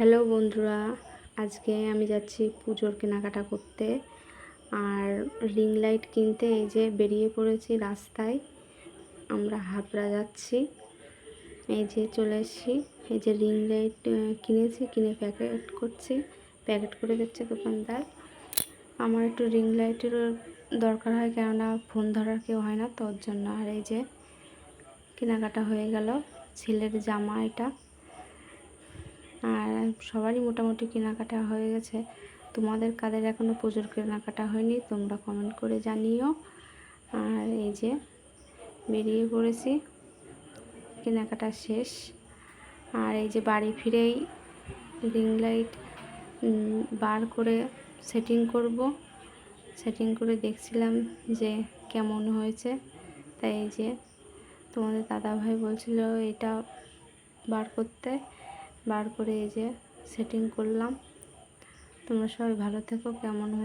Hello বন্ধুরা, আজকে আমি যাচ্ছি পুজোর কেনাকাটা করতে। আর রিং লাইট কিনতে এই যে বেরিয়ে পড়েছি রাস্তায়, আমরা হাবড়া যাচ্ছি। এই যে চলে এসেছি, এই যে রিং লাইট কিনেছি, কিনে প্যাকেট করছি। প্যাকেট করে দিচ্ছে দোকানদার। আমার একটু রিং লাইটেরও দরকার হয়, কেননা ফোন ধরার কেউ হয় না তোর জন্য। আর এই যে কেনাকাটা হয়ে গেল, ছেলের জামা এটা। সবারই মোটামুটি কেনাকাটা হয়ে গেছে। তোমাদের কাদের এখনও পুজোর কেনাকাটা হয়নি, তোমরা কমেন্ট করে জানিও। আর এই যে বেরিয়ে পড়েছি, কেনাকাটা শেষ। আর এই যে বাড়ি ফিরেই রিং লাইট বার করে সেটিং করব। সেটিং করে দেখছিলাম যে কেমন হয়েছে। তাই এই যে তোমাদের দাদাভাই বলছিল এটা বার করতে। বার করে এই যে সেটিং করলাম। তোমরা সবাই ভালো থেকো কেমন হয়